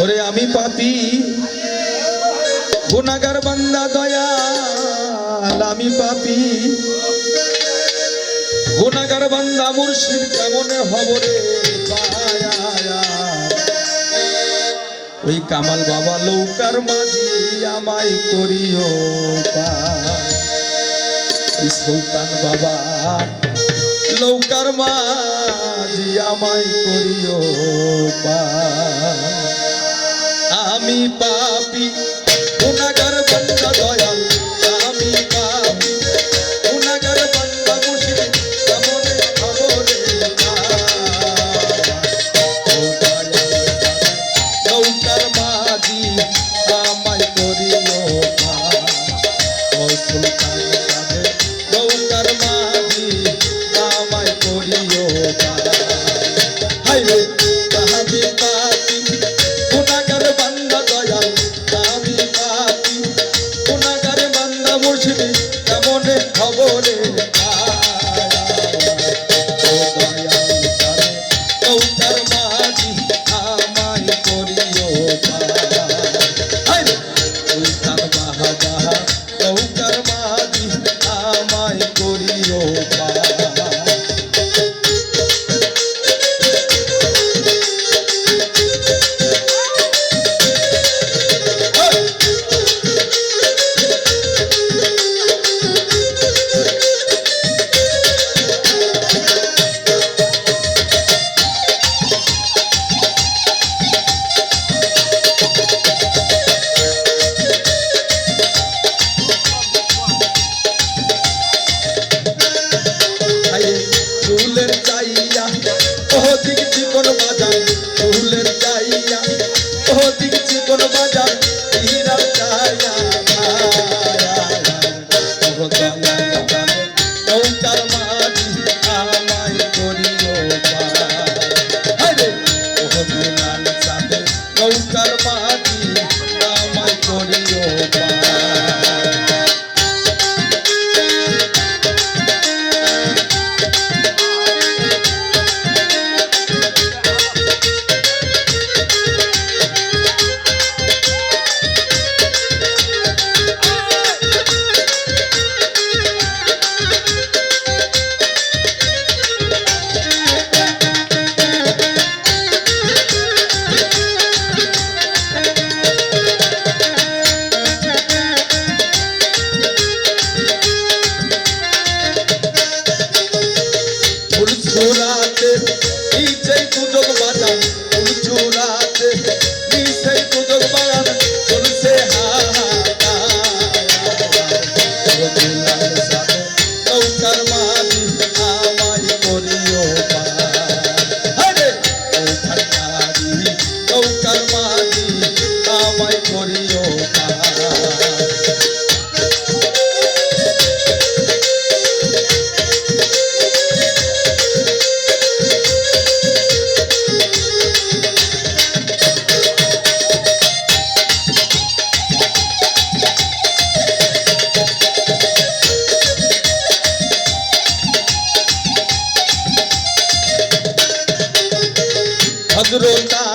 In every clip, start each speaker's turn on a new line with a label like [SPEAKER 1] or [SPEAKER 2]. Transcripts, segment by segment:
[SPEAKER 1] ওরে আমি পাপি। গুণাগার বান্দা দয়াল, আমি পাপি। গুণাগার বান্দা মুর্শিদ, কেমনে হবরে ওই কামাল বাবা লৌকার মাঝি, আমায় করিও সুলতান বাবা নৌকার মাঝি আমায় করিও পা। আমি পা চোরাতে নিচেই পুজোগ বাজান চোরাতে নিচেই পুজোগ বাজান চলছে হাহাকার। মা হজরতা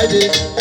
[SPEAKER 1] I did.